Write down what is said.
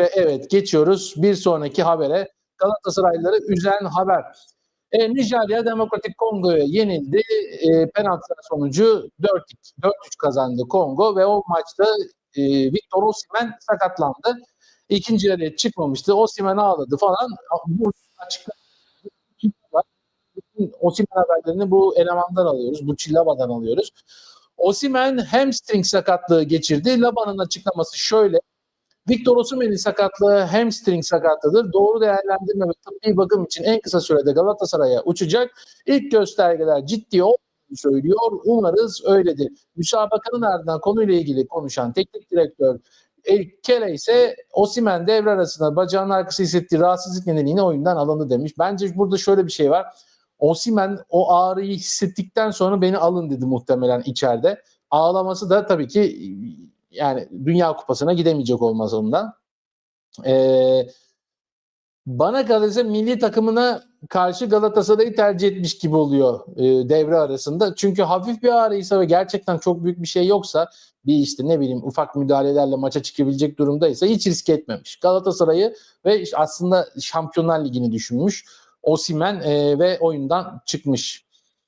Ve evet geçiyoruz bir sonraki habere. Galatasaraylıları üzen haber. E, Nijerya Demokratik Kongo'ya yenildi. E, penaltılar sonucu 4-2, 4-3 kazandı Kongo ve o maçta e, Victor Osimhen sakatlandı. İkinci yarıya çıkmamıştı. Osimhen ağladı falan. Bu açık Osimhen haberlerini bu elemandan alıyoruz. Bu Çillaba'dan alıyoruz. Osimhen hamstring sakatlığı geçirdi. Laba'nın açıklaması şöyle. Victor Osimhen'in sakatlığı hamstring sakatlığıdır. Doğru değerlendirme ve tıbbi bakım için en kısa sürede Galatasaray'a uçacak. İlk göstergeler ciddi olduğunu söylüyor. Umarız öyledir. Müsabakanın ardından konuyla ilgili konuşan teknik direktör El Kele ise Osimhen devre arasında bacağının arkası hissettiği rahatsızlık nedeniyle oyundan alındı demiş. Bence burada şöyle bir şey var. Osimhen o ağrıyı hissettikten sonra beni alın dedi muhtemelen içeride. Ağlaması da tabii ki yani Dünya Kupası'na gidemeyecek olmasından. Ee, bana kalırsa milli takımına karşı Galatasaray'ı tercih etmiş gibi oluyor e, devre arasında. Çünkü hafif bir ağrıysa ve gerçekten çok büyük bir şey yoksa bir işte ne bileyim ufak müdahalelerle maça çıkabilecek durumdaysa hiç risk etmemiş. Galatasaray'ı ve aslında Şampiyonlar Ligi'ni düşünmüş. Osimen e, ve oyundan çıkmış.